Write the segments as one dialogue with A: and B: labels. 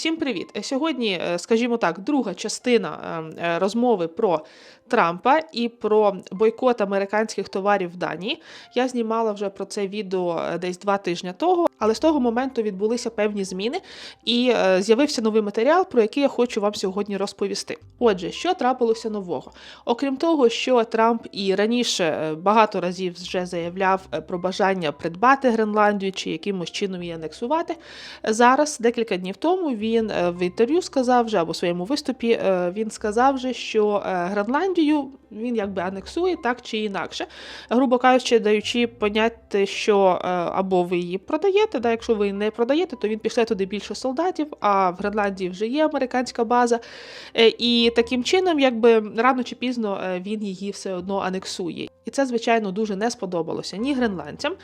A: Всім привіт! Е, Сьогодні, е, скажімо так, друга частина е, е, розмови про Трампа і про бойкот американських товарів в Данії. Я знімала вже про це відео е, десь два тижні того, але з того моменту відбулися певні зміни, і е, з'явився новий матеріал, про який я хочу вам сьогодні розповісти. Отже, що трапилося нового? Окрім того, що Трамп і раніше е, багато разів вже заявляв про бажання придбати Гренландію чи якимось чином її анексувати. Зараз, декілька днів тому, він в інтерв'ю сказав вже або в своєму виступі, він сказав, же, що е, Гренландію він якби анексує так чи інакше, грубо кажучи, даючи поняти, що е, або ви її продаєте, да, якщо ви не продаєте, то він пішле туди більше солдатів, а в Гренландії вже є американська база. Е, І таким чином, якби рано чи пізно е, він її все одно анексує. І це, звичайно, дуже не сподобалося ні гренландцям,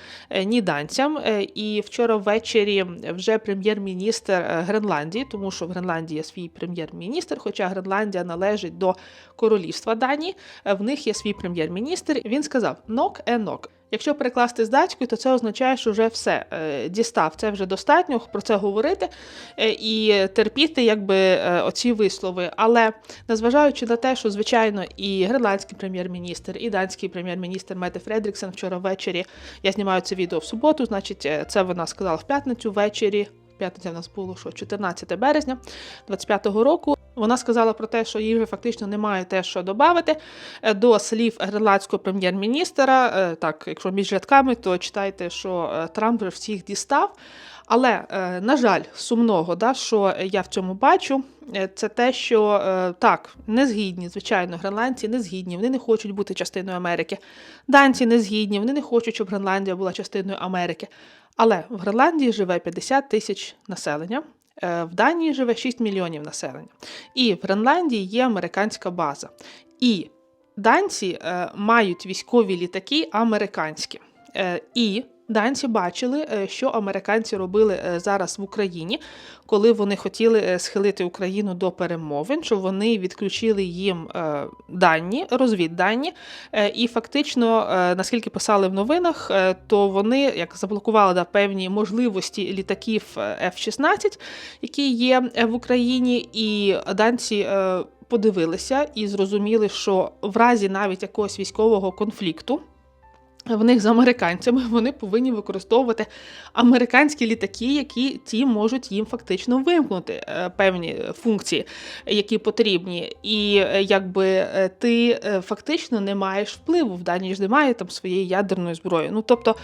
A: ні данцям. І вчора ввечері вже прем'єр-міністр Гренландії, тому що в Гренландії є свій прем'єр-міністр, хоча Гренландія належить до королівства Данії, е, в них є свій прем'єр-міністр. Він сказав нок е нок. Якщо перекласти з датською, то це означає, що вже все е, дістав. Це вже достатньо про це говорити е, і терпіти, якби оці вислови. Але незважаючи на те, що звичайно і гренландський прем'єр-міністр, і данський прем'єр-міністр Мете Фредріксен вчора ввечері. Я знімаю це відео в суботу, значить, це вона сказала в п'ятницю ввечері. П'ятниця в нас було що 14 березня 25-го року. Вона сказала про те, що їй вже фактично немає те, що додати до слів гренландського прем'єр-міністра. Е, Так, якщо між рядками, то читайте, що е, Трамп вже всіх дістав. Але, е, на жаль, сумного, да, що я в цьому бачу, е, це те, що е, так, не згідні, звичайно, гренландці не згідні, вони не хочуть бути частиною Америки. Данці не згідні, вони не хочуть, щоб Гренландія була частиною Америки. Але в Гренландії живе 50 тисяч населення. Е, В Данії живе 6 мільйонів населення. І в Гренландії є американська база. І данці е, мають військові літаки американські. Е, і данці бачили, е, що американці робили е, зараз в Україні, коли вони хотіли е, схилити Україну до перемовин, що вони відключили їм дані, розвіддані, і фактично, наскільки писали в новинах, то вони як заблокували да, певні можливості літаків е, F-16, які є в Україні, і данці. Подивилися і зрозуміли, що в разі навіть якогось військового конфлікту в них з американцями вони повинні використовувати американські літаки, які ті можуть їм фактично вимкнути е, певні функції, які потрібні. І е, якби е, ти фактично не маєш впливу в Данії ж немає там своєї ядерної зброї. Ну тобто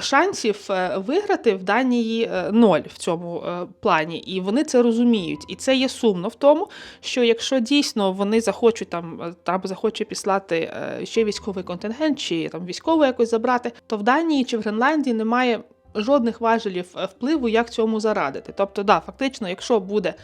A: шансів виграти в Данії ноль в цьому плані, і вони це розуміють. І це є сумно в тому, що якщо дійсно вони захочуть там, Трамп захоче післати ще військовий контингент, чи там військово якось забрати, то в Данії чи в Гренландії немає. Жодних важелів е, впливу, як цьому зарадити. Тобто, да, фактично, якщо буде,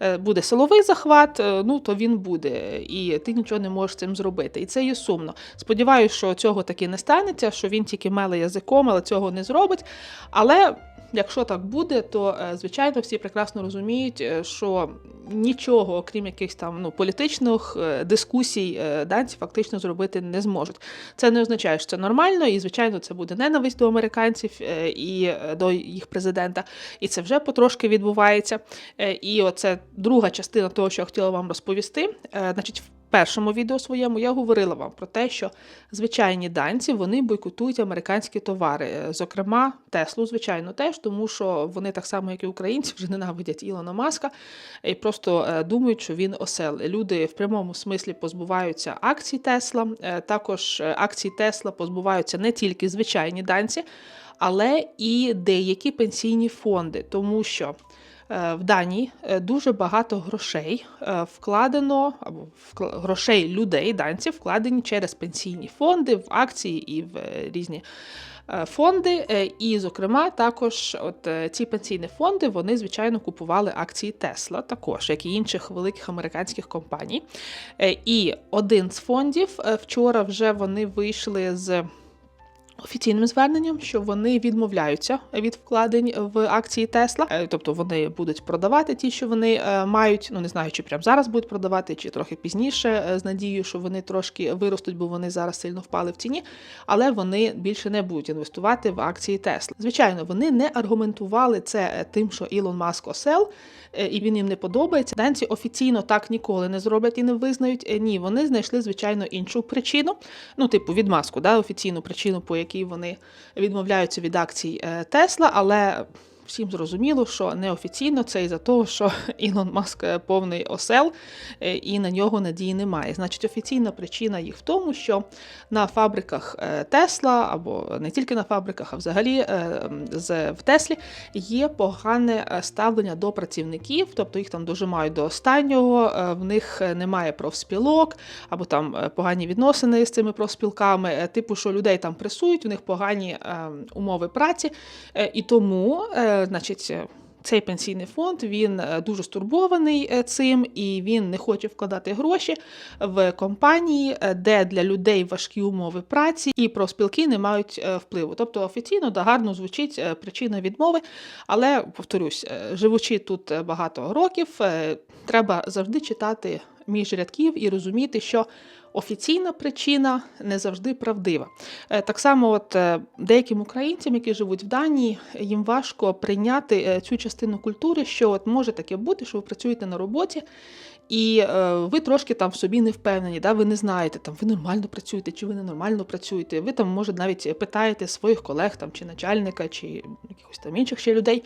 A: е, буде силовий захват, е, ну то він буде, і ти нічого не можеш з цим зробити. І це є сумно. Сподіваюсь, що цього таки не станеться, що він тільки меле язиком, але цього не зробить. Але якщо так буде, то е, звичайно всі прекрасно розуміють, е, що нічого, окрім якихось там ну, політичних е, дискусій, данці фактично зробити не зможуть. Це не означає, що це нормально, і звичайно, це буде ненависть до американців і до їх президента. І це вже потрошки відбувається. І оце друга частина того, що я хотіла вам розповісти. Значить, в першому відео своєму я говорила вам про те, що звичайні данці вони бойкотують американські товари, Е, зокрема Теслу, звичайно, теж, тому що вони так само, як і українці, вже ненавидять Ілона Маска і просто е, думають, що він осел. Люди в прямому смислі позбуваються акцій Тесла. Е, Також акцій Тесла позбуваються не тільки звичайні данці, але і деякі пенсійні фонди, тому що. Е, В Данії е, дуже багато грошей е, вкладено або вкла- грошей людей, данців, вкладені через пенсійні фонди, в акції і в різні фонди. І, зокрема, також от ці пенсійні фонди вони звичайно купували акції Тесла, також як і інших великих американських компаній. І один з фондів вчора вже вони вийшли з Офіційним зверненням, що вони відмовляються від вкладень в акції Тесла, тобто вони будуть продавати ті, що вони е, мають. Ну не знаю, чи прямо зараз будуть продавати, чи трохи пізніше, е, з надією, що вони трошки виростуть, бо вони зараз сильно впали в ціні. Але вони більше не будуть інвестувати в акції Тесла. Звичайно, вони не аргументували це е, тим, що Ілон Маск осел, і він їм не подобається. Данці офіційно так ніколи не зроблять і не визнають. Ні, вони знайшли звичайно іншу причину. Ну, типу, від маску, да, офіційну причину, по якій вони відмовляються від акцій е, Тесла, але. Всім зрозуміло, що неофіційно це із-за того, що Ілон Маск е, повний осел е, і на нього надії немає. Значить, офіційна причина їх в тому, що на фабриках е, Тесла, або не тільки на фабриках, а взагалі в Теслі є погане ставлення до працівників, тобто їх там дожимають до останнього, в них немає профспілок, або там погані відносини з цими профспілками, типу, що людей там пресують, у них погані е, умови праці, і тому, значить. е, Цей пенсійний фонд він е, дуже стурбований е, цим, і він не хоче вкладати гроші в компанії, де для людей важкі умови праці і профспілки не мають впливу. Тобто офіційно да гарно звучить причина відмови, але повторюсь, живучи тут багато років, треба завжди читати між рядків і розуміти, що офіційна причина не завжди правдива. Е, Так само, от е, деяким українцям, які живуть в Данії, їм важко прийняти е, цю частину культури, що от може таке бути, що ви працюєте на роботі. І е, ви трошки там в собі не впевнені, да? ви не знаєте, там ви нормально працюєте чи ви ненормально працюєте. Ви там, може, навіть питаєте своїх колег там, чи начальника, чи якихось там інших ще людей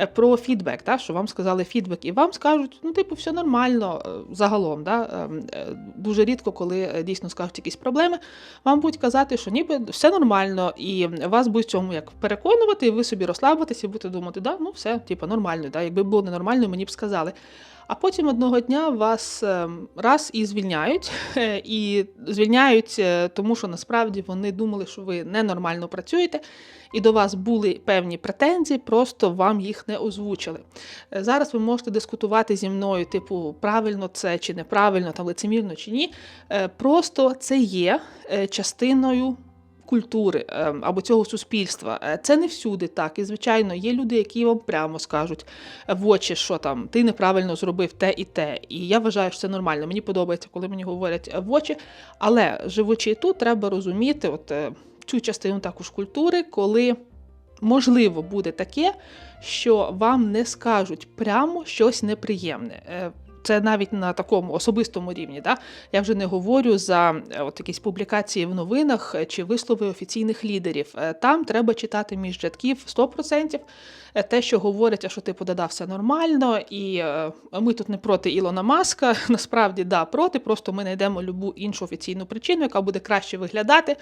A: е, про фідбек, да? що вам сказали фідбек, і вам скажуть, ну, типу, все нормально е, загалом. Да? Е, е, Дуже рідко, коли е, дійсно скажуть якісь проблеми, вам будуть казати, що ніби все нормально, і вас будуть цьому як переконувати, і ви собі розслабитеся і будете думати, да, ну все, типу, нормально, да? якби було ненормально, мені б сказали. А потім одного дня вас ем, раз і звільняють, е, і звільняють, е, тому що насправді вони думали, що ви ненормально працюєте, і до вас були певні претензії, просто вам їх не озвучили. Е, Зараз ви можете дискутувати зі мною, типу, правильно це чи неправильно, там лицемірно чи ні. Е, Просто це є е, частиною культури е, або цього суспільства. Е, Це не всюди так. І, звичайно, є люди, які вам прямо скажуть в очі, що там ти неправильно зробив те і те. І я вважаю, що це нормально. Мені подобається, коли мені говорять в очі. Але живучи тут, треба розуміти от, е, цю частину також культури, коли можливо буде таке, що вам не скажуть прямо щось неприємне. Це навіть на такому особистому рівні. Да? Я вже не говорю за е, от якісь публікації в новинах е, чи вислови офіційних лідерів. Е, Там треба читати між рядків 100%. Е, Те, що говорять, що типу да, все нормально, і е, ми тут не проти Ілона Маска. Насправді, да, проти. Просто ми знайдемо любу іншу офіційну причину, яка буде краще виглядати,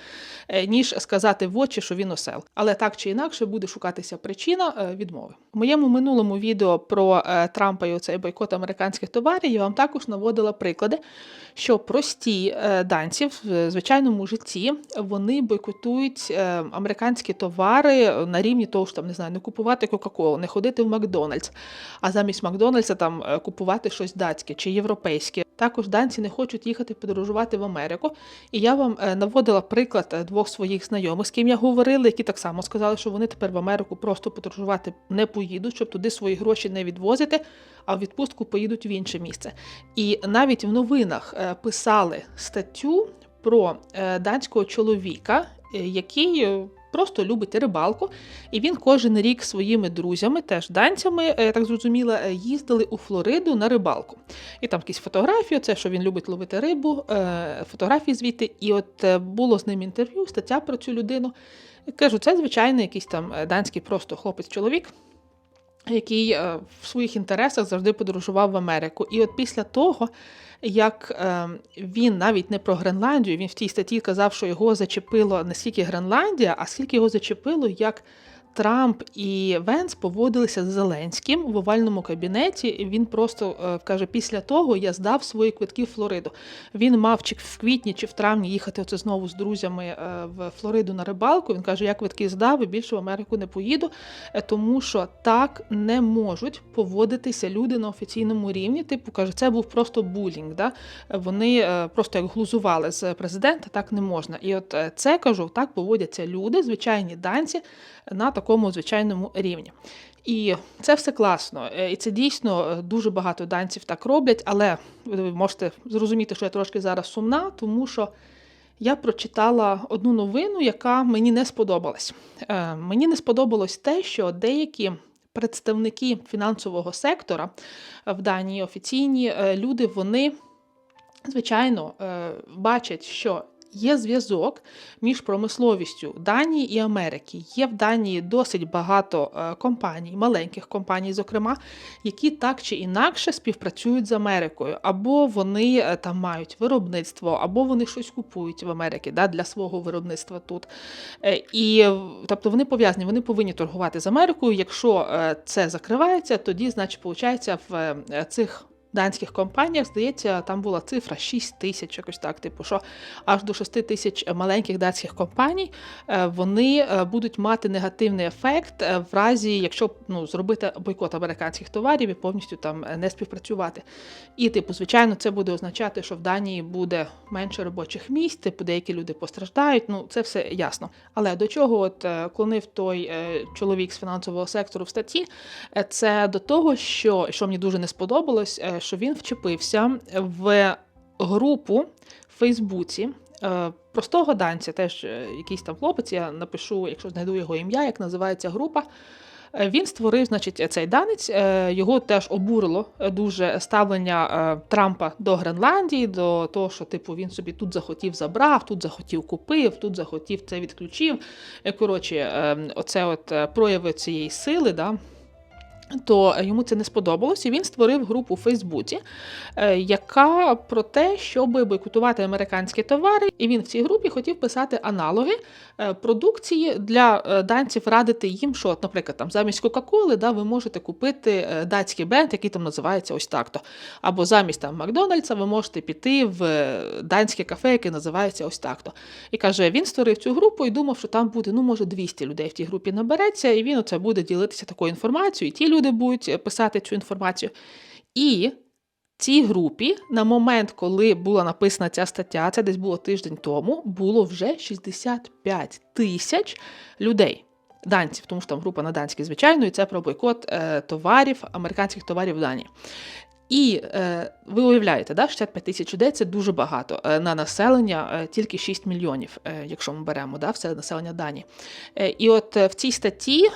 A: е, ніж сказати в очі, що він осел. Але так чи інакше буде шукатися причина відмови. У моєму минулому відео про Трампа і оцей бойкот американських товарів я вам також наводила приклади, що прості данці в звичайному житті вони бойкотують американські товари на рівні того, що там не знаю, не купувати Кока-Колу, не ходити в Макдональдс, а замість Макдональдса там е, купувати щось датське чи європейське. Також данці не хочуть їхати подорожувати в Америку. І я вам е, наводила приклад е, двох своїх знайомих, з ким я говорила, які так само сказали, що вони тепер в Америку просто подорожувати не поїдуть, щоб туди свої гроші не відвозити, а в відпустку поїдуть в інше місце. І навіть в новинах писали статтю про данського чоловіка, який. Просто любить рибалку, і він кожен рік своїми друзями, теж данцями, е, я так зрозуміла, е, їздили у Флориду на рибалку. І там якісь фотографії, це що він любить ловити рибу, е, фотографії звідти. І от було з ним інтерв'ю, стаття про цю людину. Кажу, це звичайний якийсь там данський просто хлопець-чоловік, який е, в своїх інтересах завжди подорожував в Америку. І от після того, як е, він навіть не про Гренландію, він в тій статті казав, що його зачепило не Гренландія, а скільки його зачепило, як Трамп і Венс поводилися з Зеленським в овальному кабінеті. Він просто е, каже: після того я здав свої квитки в Флориду. Він мав чи в квітні, чи в травні їхати оце знову з друзями е, в Флориду на рибалку. Він каже: я квитки здав і більше в Америку не поїду, е, тому що так не можуть поводитися люди на офіційному рівні. Типу каже, це був просто булінг. Да? Вони просто як глузували з президента, так не можна. І от це кажу, так поводяться люди, звичайні данці на звичайному рівні. І це все класно. Е, І це дійсно е, дуже багато данців так роблять, але ви можете зрозуміти, що я трошки зараз сумна, тому що я прочитала одну новину, яка мені не сподобалась. Е, Мені не сподобалось те, що деякі представники фінансового сектора в Данії офіційні люди, вони звичайно бачать, що є зв'язок між промисловістю Данії і Америки. Є в Данії досить багато е, компаній, маленьких компаній, зокрема, які так чи інакше співпрацюють з Америкою, або вони е, там мають виробництво, або вони щось купують в Америці да, для свого виробництва тут. Е, І тобто вони пов'язані, вони повинні торгувати з Америкою. Якщо це закривається, тоді, значить, виходить, в цих данських компаніях, здається, там була цифра 6 тисяч, якось так, типу, що аж до 6 тисяч маленьких датських компаній е, вони е, будуть мати негативний ефект е, в разі, якщо ну, зробити бойкот американських товарів і повністю там не співпрацювати. І, типу, звичайно, це буде означати, що в Данії буде менше робочих місць, типу, деякі люди постраждають. Ну, це все ясно. Але до чого от клонив той чоловік з фінансового сектору в статті, це до того, що, що мені дуже не сподобалось, що він вчепився в групу в Фейсбуці. е, Простого данця, теж е, якийсь там хлопець, я напишу, якщо знайду його ім'я, як називається група. Е, Він створив, значить, цей данець. Його теж обурило дуже ставлення Трампа до Гренландії, до того, що типу він собі тут захотів забрав, тут захотів купив, тут захотів це відключив. Коротше, оце от прояви цієї сили, да, то йому це не сподобалось, і він створив групу у Фейсбуці, е, яка про те, щоб бойкотувати американські товари. І він в цій групі хотів писати аналоги е, продукції для е, данців, радити їм, що, наприклад, там замість Кока-Коли да, ви можете купити датський бренд, який там називається ось так-то. Або замість там Макдональдса ви можете піти в данське кафе, яке називається ось так-то. І каже, він створив цю групу і думав, що там буде, ну, може, 200 людей в тій групі набереться, і він оце буде ділитися такою інформацією, і ті люди будуть е, писати цю інформацію. І цій групі, на момент, коли була написана ця стаття, це десь було тиждень тому, було вже 65 тисяч людей. Данців, тому що там група на данській, звичайно, і це про бойкот е, товарів, американських товарів в Данії. І е, ви уявляєте, да, 65 тисяч людей це дуже багато. Е, на населення е, тільки 6 мільйонів, е, якщо ми беремо да, все населення Данії. Е, і от в цій статті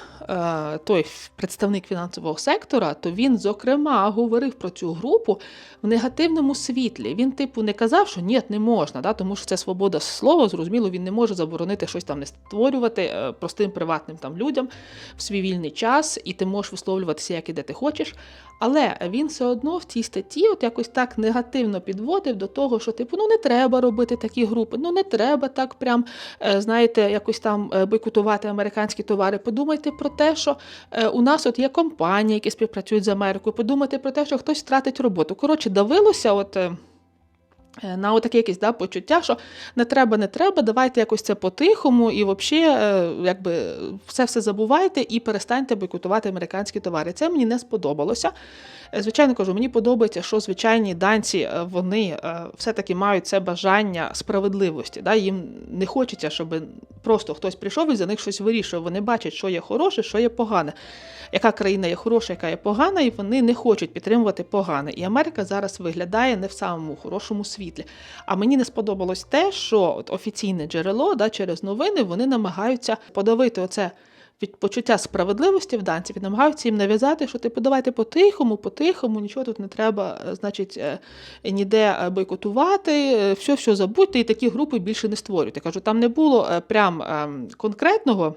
A: той представник фінансового сектора, то він, зокрема, говорив про цю групу в негативному світлі. Він, типу, не казав, що ні, не можна, да, тому що це свобода слова. Зрозуміло, він не може заборонити щось там не створювати простим приватним там людям в свій вільний час, і ти можеш висловлюватися, як і де ти хочеш. Але він все одно в цій статті от якось так негативно підводив до того, що типу, ну не треба робити такі групи, ну не треба так прям, е, знаєте, якось там е, бойкотувати американські товари. Подумайте про те, що е, у нас от є компанії, які співпрацюють з Америкою. Подумайте про те, що хтось втратить роботу. Коротше, давилося, от. Е, е, На отаке якесь да, почуття, що не треба, не треба, давайте якось це по-тихому і взагалі якби все все забувайте і перестаньте бойкотувати американські товари. Це мені не сподобалося. Е, Звичайно кажу, мені подобається, що звичайні данці е, вони е, все-таки мають це бажання справедливості. Да? Їм не хочеться, щоб просто хтось прийшов і за них щось вирішував. Вони бачать, що є хороше, що є погане. Яка країна є хороша, яка є погана, і вони не хочуть підтримувати погане. І Америка зараз виглядає не в самому хорошому світлі. А мені не сподобалось те, що от офіційне джерело да, через новини вони намагаються подавити оце від почуття справедливості в данців і намагаються їм нав'язати, що типу давайте по-тихому, по-тихому, нічого тут не треба, е, значить, е, ніде е, бойкотувати, е, все, все забудьте, і такі групи більше не створюйте. Кажу, там не було прям конкретного.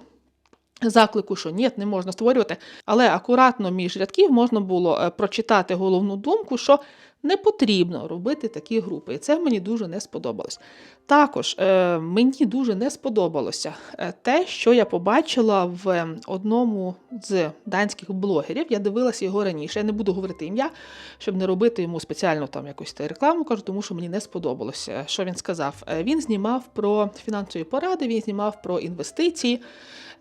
A: Заклику, що ні, не можна створювати, але акуратно між рядків можна було прочитати головну думку, що Не потрібно робити такі групи, і це мені дуже не сподобалось. Також е, мені дуже не сподобалося е, те, що я побачила в одному з данських блогерів. Я дивилася його раніше. Я не буду говорити ім'я, щоб не робити йому спеціально там якусь рекламу, кажу, тому що мені не сподобалося, що він сказав. Е, Він знімав про фінансові поради, він знімав про інвестиції.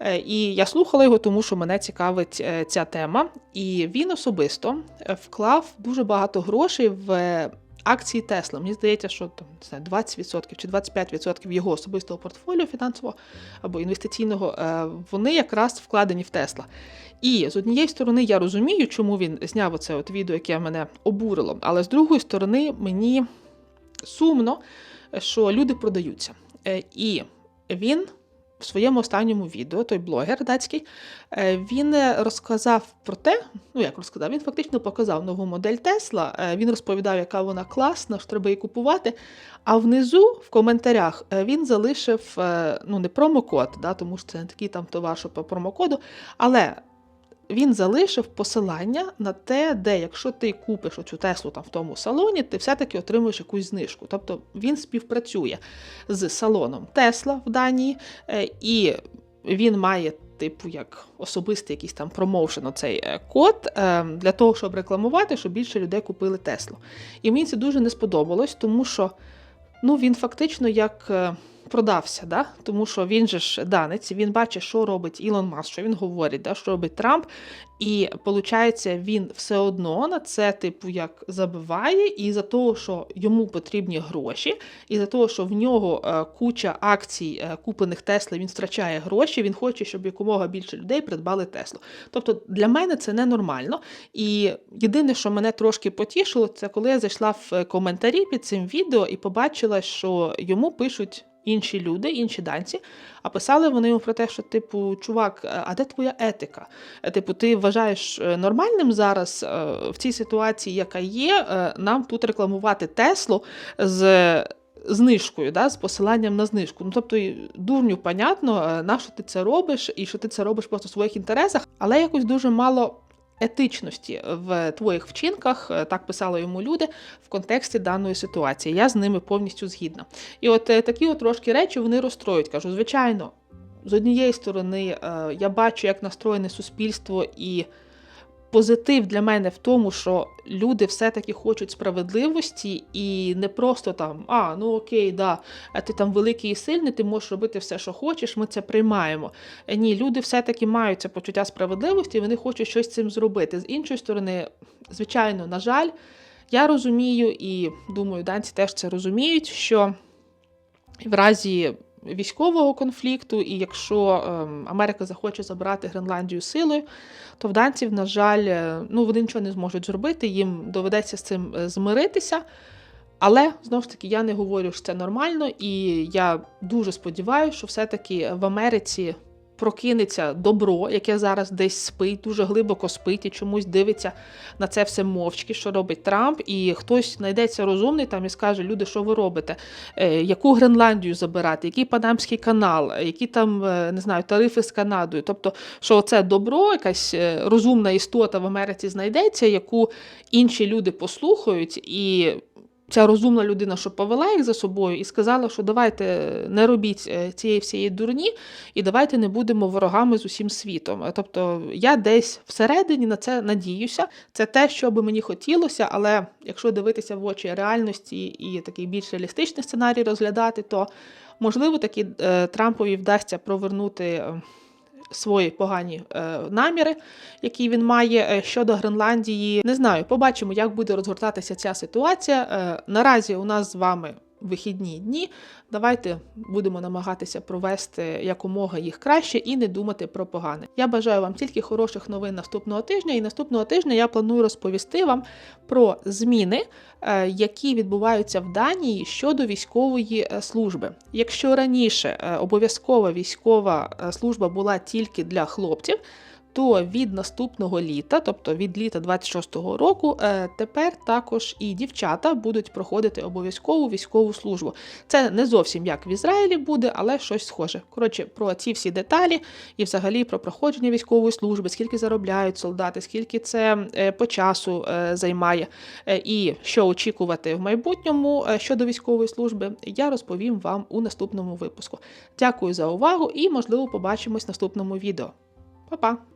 A: Е, І я слухала його, тому що мене цікавить е, ця тема. І він особисто е, вклав дуже багато грошей в е, акції Тесла. Мені здається, що там не знаю, 20% чи 25% його особистого портфоліо фінансового або інвестиційного, е, вони якраз вкладені в Тесла. І з однієї сторони я розумію, чому він зняв оце от відео, яке мене обурило, але з другої сторони мені сумно, що люди продаються. Е, І він в своєму останньому відео, той блогер датський, е, він е, розказав про те, ну як розказав, він фактично показав нову модель Тесла. е, Він розповідав, яка вона класна, що треба її купувати. А внизу в коментарях він залишив ну не промокод, да, тому що це не такий там товар, що по промокоду, але він залишив посилання на те, де якщо ти купиш оцю Теслу там в тому салоні, ти все-таки отримуєш якусь знижку. Тобто він співпрацює з салоном Тесла в Данії, е, і він має. Типу, як особистий якийсь там промоушен, оцей е, код е, для того, щоб рекламувати, щоб більше людей купили Теслу. І мені це дуже не сподобалось, тому що ну, він фактично як продався, да? тому що він же ж данець, він бачить, що робить Ілон Маск, що він говорить, да? що робить Трамп. І виходить, він все одно на це, типу, як забиває, і за того, що йому потрібні гроші, і за того, що в нього е, куча акцій, е, куплених Тесли, він втрачає гроші, він хоче, щоб якомога більше людей придбали Теслу. Тобто для мене це ненормально. І єдине, що мене трошки потішило, це коли я зайшла в е, коментарі під цим відео і побачила, що йому пишуть. Інші люди, інші данці, а писали вони йому про те, що, типу, чувак, е, а де твоя етика? Е, Типу, ти вважаєш е, нормальним зараз в цій ситуації, яка є, нам тут рекламувати Теслу з знижкою, да, з посиланням на знижку. Ну, тобто, дурню, понятно, на що ти це робиш, і що ти це робиш просто в своїх інтересах, але якось дуже мало. Етичності в твоїх вчинках, е, так писали йому люди в контексті даної ситуації. Я з ними повністю згідна. І от е, такі от трошки речі вони розстроюють. Кажу, звичайно, з однієї сторони, е, я бачу, як настроєне суспільство, і позитив для мене в тому, що люди все-таки хочуть справедливості, і не просто там, а, ну окей, да, ти там великий і сильний, ти можеш робити все, що хочеш, ми це приймаємо. Е, Ні, люди все-таки мають це почуття справедливості, вони хочуть щось з цим зробити. З іншої сторони, звичайно, на жаль, я розумію, і думаю, данці теж це розуміють, що в разі військового конфлікту, і якщо ем, Америка захоче забрати Гренландію силою, то в данців, на жаль, е, ну вони нічого не зможуть зробити, їм доведеться з цим е, змиритися. Але знову ж таки я не говорю, що це нормально, і я дуже сподіваюся, що все-таки в Америці прокинеться добро, яке зараз десь спить, дуже глибоко спить і чомусь дивиться на це все мовчки, що робить Трамп, і хтось знайдеться розумний там і скаже: люди, що ви робите? Е, Яку Гренландію забирати, який Панамський канал, які там е, не знаю, тарифи з Канадою? Тобто, що це добро, якась е, розумна істота в Америці знайдеться, яку інші люди послухають і. Ця розумна людина, що повела їх за собою, і сказала, що давайте не робіть е, цієї всієї дурні, і давайте не будемо ворогами з усім світом. Е, Тобто я десь всередині на це надіюся. Це те, що би мені хотілося, але якщо дивитися в очі реальності і такий більш реалістичний сценарій розглядати, то можливо таки е, Трампові вдасться провернути. Свої погані е, наміри, які він має е, щодо Гренландії. Не знаю, побачимо, як буде розгортатися ця ситуація. Е, наразі у нас з вами вихідні дні. Давайте будемо намагатися провести якомога їх краще і не думати про погане. Я бажаю вам тільки хороших новин наступного тижня, і наступного тижня я планую розповісти вам про зміни, е, які відбуваються в Данії щодо військової е, служби. Якщо раніше е, обов'язкова військова служба була тільки для хлопців, то від наступного літа, тобто від літа 26-го року, е, тепер також і дівчата будуть проходити обов'язкову військову службу. Це не зовсім як в Ізраїлі буде, але щось схоже. Коротше, про ці всі деталі і взагалі про проходження військової служби, скільки заробляють солдати, скільки це е, по часу е, займає, і що очікувати в майбутньому щодо військової служби, я розповім вам у наступному випуску. Дякую за увагу і, можливо, побачимось в наступному відео. Па-па!